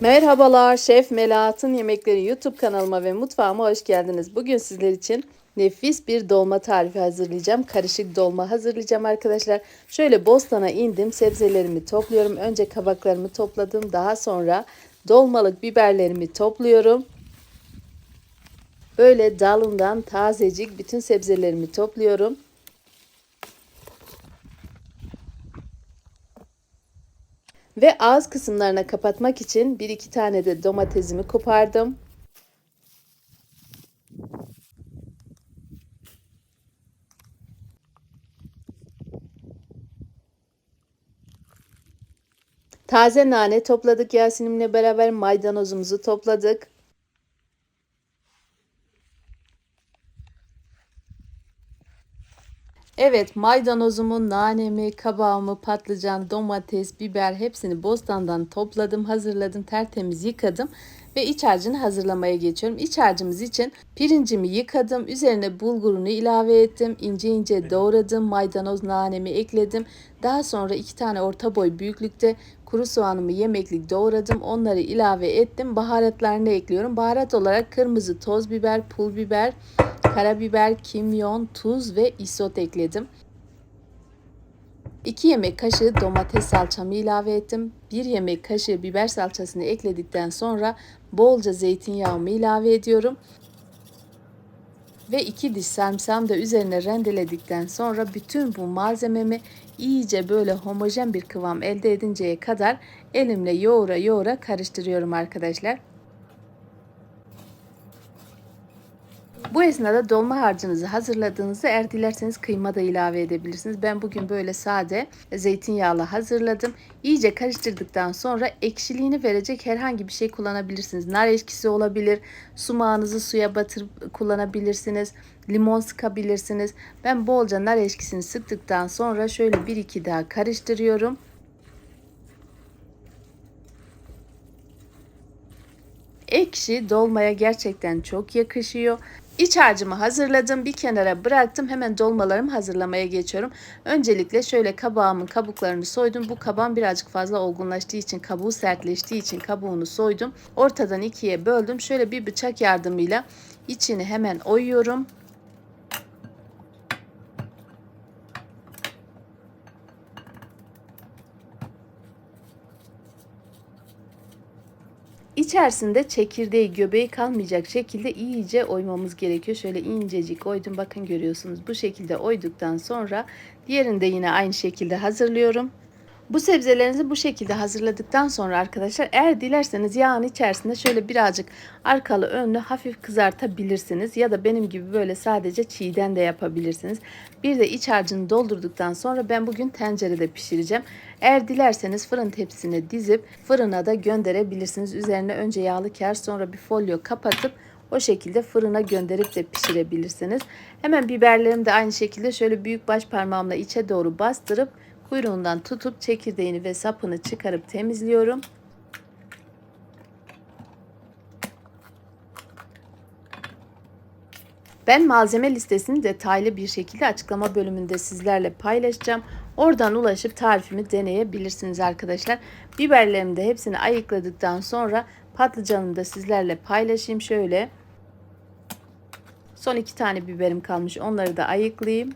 Merhabalar, Şef Melahat'ın Yemekleri YouTube kanalıma ve mutfağıma hoş geldiniz. Bugün sizler için nefis bir dolma tarifi hazırlayacağım. Karışık dolma hazırlayacağım arkadaşlar. Şöyle bostana indim, sebzelerimi topluyorum. Önce kabaklarımı topladım, daha sonra dolmalık biberlerimi topluyorum. Böyle dalından tazecik bütün sebzelerimi topluyorum. Ve ağız kısımlarına kapatmak için bir iki tane de domatesimi kopardım. Taze nane topladık Yasin'imle beraber maydanozumuzu topladık. Evet maydanozumu, nanemi, kabağımı, patlıcan, domates, biber hepsini bostandan topladım, hazırladım, tertemiz yıkadım ve iç harcını hazırlamaya geçiyorum. İç harcımız için pirincimi yıkadım, üzerine bulgurunu ilave ettim, ince ince doğradım, maydanoz, nanemi ekledim. Daha sonra iki tane orta boy büyüklükte kuru soğanımı yemeklik doğradım. Onları ilave ettim. Baharatlarını ekliyorum. Baharat olarak kırmızı toz biber, pul biber, karabiber, kimyon, tuz ve isot ekledim. 2 yemek kaşığı domates salçamı ilave ettim. 1 yemek kaşığı biber salçasını ekledikten sonra bolca zeytinyağımı ilave ediyorum. Ve 2 diş sarımsağımı da üzerine rendeledikten sonra bütün bu malzememi iyice böyle homojen bir kıvam elde edinceye kadar elimle yoğura yoğura karıştırıyorum arkadaşlar. Bu esnada dolma harcınızı hazırladığınızda eğer dilerseniz kıyma da ilave edebilirsiniz. Ben bugün böyle sade zeytinyağlı hazırladım. İyice karıştırdıktan sonra ekşiliğini verecek herhangi bir şey kullanabilirsiniz. Nar eşkisi olabilir, sumağınızı suya batırıp kullanabilirsiniz, limon sıkabilirsiniz. Ben bolca nar eşkisini sıktıktan sonra şöyle 1-2 daha karıştırıyorum. Ekşi dolmaya gerçekten çok yakışıyor. İç harcımı hazırladım. Bir kenara bıraktım. Hemen dolmalarımı hazırlamaya geçiyorum. Öncelikle şöyle kabağımın kabuklarını soydum. Bu kabağım birazcık fazla olgunlaştığı için, kabuğu sertleştiği için kabuğunu soydum. Ortadan ikiye böldüm. Şöyle bir bıçak yardımıyla içini hemen oyuyorum. İçerisinde çekirdeği, göbeği kalmayacak şekilde iyice oymamız gerekiyor. Şöyle incecik oydum. Bakın görüyorsunuz. Bu şekilde oyduktan sonra diğerini de yine aynı şekilde hazırlıyorum. Bu sebzelerinizi bu şekilde hazırladıktan sonra arkadaşlar eğer dilerseniz yağın içerisinde şöyle birazcık arkalı önlü hafif kızartabilirsiniz. Ya da benim gibi böyle sadece çiğden de yapabilirsiniz. Bir de iç harcını doldurduktan sonra ben bugün tencerede pişireceğim. Eğer dilerseniz fırın tepsisine dizip fırına da gönderebilirsiniz. Üzerine önce yağlı kağıt sonra bir folyo kapatıp o şekilde fırına gönderip de pişirebilirsiniz. Hemen biberlerimi de aynı şekilde şöyle büyük baş parmağımla içe doğru bastırıp Kuyruğundan tutup çekirdeğini ve sapını çıkarıp temizliyorum. Ben malzeme listesini detaylı bir şekilde açıklama bölümünde sizlerle paylaşacağım. Oradan ulaşıp tarifimi deneyebilirsiniz arkadaşlar. Biberlerimi de hepsini ayıkladıktan sonra patlıcanımı da sizlerle paylaşayım. Şöyle son iki tane biberim kalmış onları da ayıklayayım.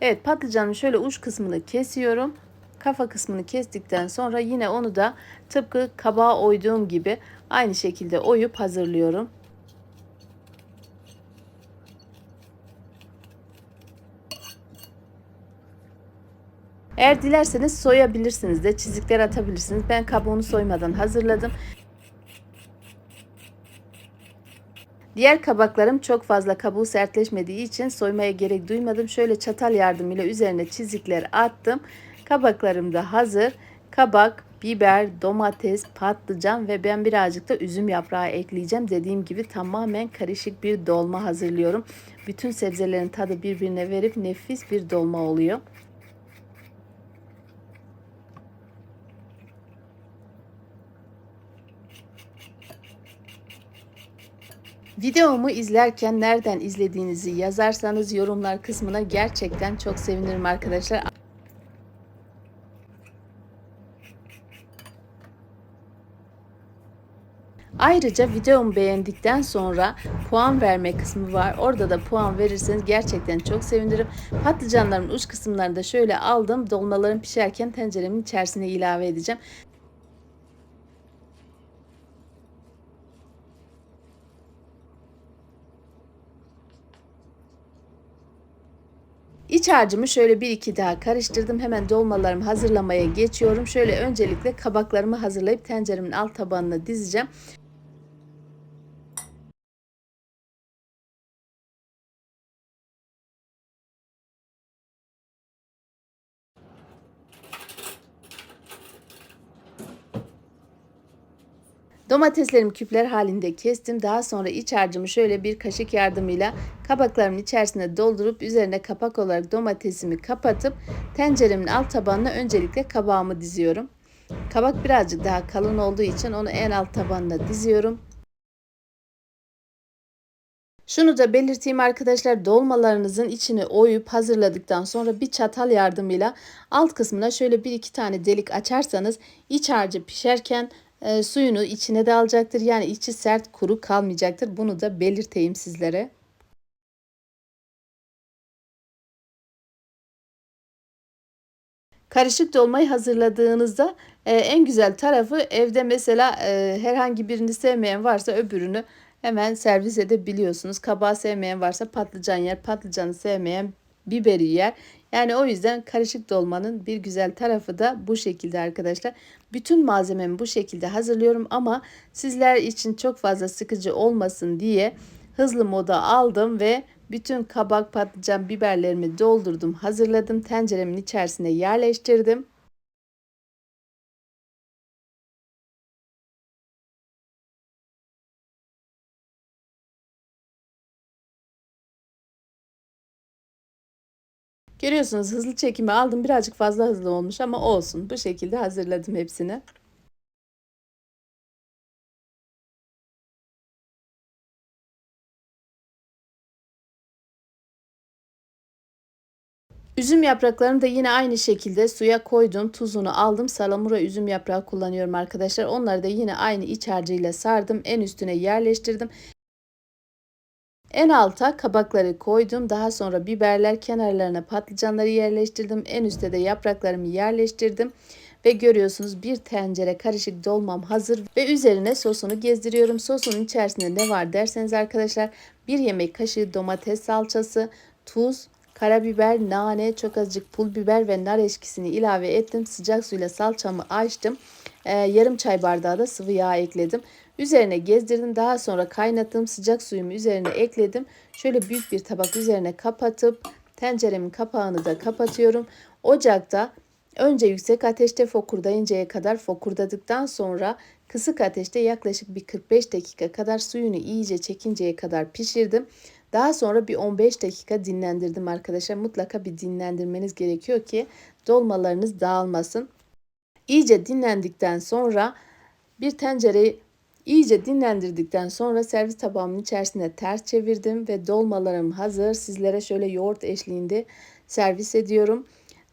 Evet patlıcanın şöyle uç kısmını kesiyorum. Kafa kısmını kestikten sonra yine onu da tıpkı kabağa oyduğum gibi aynı şekilde oyup hazırlıyorum. Eğer dilerseniz soyabilirsiniz de çizikler atabilirsiniz. Ben kabuğunu soymadan hazırladım. Diğer kabaklarım çok fazla kabuğu sertleşmediği için soymaya gerek duymadım. Şöyle çatal yardımıyla üzerine çizikler attım. Kabaklarım da hazır. Kabak, biber, domates, patlıcan ve ben birazcık da üzüm yaprağı ekleyeceğim. Dediğim gibi tamamen karışık bir dolma hazırlıyorum. Bütün sebzelerin tadı birbirine verip nefis bir dolma oluyor. Videomu izlerken nereden izlediğinizi yazarsanız yorumlar kısmına gerçekten çok sevinirim arkadaşlar. Ayrıca videomu beğendikten sonra puan verme kısmı var. Orada da puan verirseniz gerçekten çok sevinirim. Patlıcanların uç kısımlarını da şöyle aldım. Dolmalarım pişerken tenceremin içerisine ilave edeceğim. İç harcımı şöyle bir iki daha karıştırdım. Hemen dolmalarımı hazırlamaya geçiyorum. Şöyle öncelikle kabaklarımı hazırlayıp tenceremin alt tabanına dizeceğim. Domateslerimi küpler halinde kestim. Daha sonra iç harcımı şöyle bir kaşık yardımıyla kabaklarımın içerisine doldurup üzerine kapak olarak domatesimi kapatıp tenceremin alt tabanına öncelikle kabağımı diziyorum. Kabak birazcık daha kalın olduğu için onu en alt tabanına diziyorum. Şunu da belirteyim arkadaşlar dolmalarınızın içini oyup hazırladıktan sonra bir çatal yardımıyla alt kısmına şöyle bir iki tane delik açarsanız iç harcı pişerken e, suyunu içine de alacaktır. Yani içi sert kuru kalmayacaktır. Bunu da belirteyim sizlere. Karışık dolmayı hazırladığınızda e, en güzel tarafı evde mesela e, herhangi birini sevmeyen varsa öbürünü hemen servis edebiliyorsunuz. Kabağı sevmeyen varsa patlıcan yer, patlıcanı sevmeyen biberi yer. Yani o yüzden karışık dolmanın bir güzel tarafı da bu şekilde arkadaşlar. Bütün malzememi bu şekilde hazırlıyorum ama sizler için çok fazla sıkıcı olmasın diye hızlı moda aldım ve bütün kabak, patlıcan, biberlerimi doldurdum, hazırladım. Tenceremin içerisine yerleştirdim. Görüyorsunuz hızlı çekimi aldım. Birazcık fazla hızlı olmuş ama olsun. Bu şekilde hazırladım hepsini. Üzüm yapraklarını da yine aynı şekilde suya koydum. Tuzunu aldım. Salamura üzüm yaprağı kullanıyorum arkadaşlar. Onları da yine aynı iç harcıyla sardım. En üstüne yerleştirdim. En alta kabakları koydum. Daha sonra biberler kenarlarına patlıcanları yerleştirdim. En üstte de yapraklarımı yerleştirdim. Ve görüyorsunuz bir tencere karışık dolmam hazır. Ve üzerine sosunu gezdiriyorum. Sosunun içerisinde ne var derseniz arkadaşlar bir yemek kaşığı domates salçası, tuz, karabiber, nane, çok azıcık pul biber ve nar eşkisini ilave ettim. Sıcak suyla salçamı açtım. Ee, yarım çay bardağı da sıvı yağ ekledim. Üzerine gezdirdim. Daha sonra kaynattığım sıcak suyumu üzerine ekledim. Şöyle büyük bir tabak üzerine kapatıp tenceremin kapağını da kapatıyorum. Ocakta önce yüksek ateşte fokurdayıncaya kadar fokurdadıktan sonra kısık ateşte yaklaşık bir 45 dakika kadar suyunu iyice çekinceye kadar pişirdim. Daha sonra bir 15 dakika dinlendirdim arkadaşlar. Mutlaka bir dinlendirmeniz gerekiyor ki dolmalarınız dağılmasın. İyice dinlendikten sonra bir tencereyi iyice dinlendirdikten sonra servis tabağımın içerisine ters çevirdim ve dolmalarım hazır. Sizlere şöyle yoğurt eşliğinde servis ediyorum.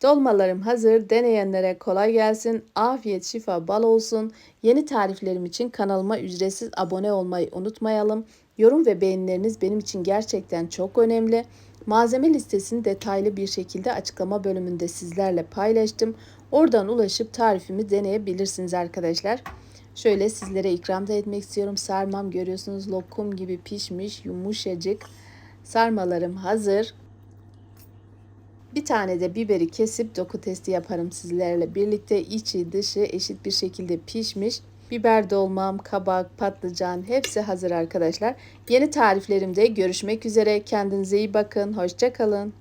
Dolmalarım hazır. Deneyenlere kolay gelsin. Afiyet, şifa, bal olsun. Yeni tariflerim için kanalıma ücretsiz abone olmayı unutmayalım. Yorum ve beğenileriniz benim için gerçekten çok önemli. Malzeme listesini detaylı bir şekilde açıklama bölümünde sizlerle paylaştım. Oradan ulaşıp tarifimi deneyebilirsiniz arkadaşlar. Şöyle sizlere ikram da etmek istiyorum. Sarmam görüyorsunuz lokum gibi pişmiş yumuşacık. Sarmalarım hazır. Bir tane de biberi kesip doku testi yaparım sizlerle birlikte. içi dışı eşit bir şekilde pişmiş. Biber dolmam, kabak, patlıcan hepsi hazır arkadaşlar. Yeni tariflerimde görüşmek üzere. Kendinize iyi bakın. Hoşçakalın.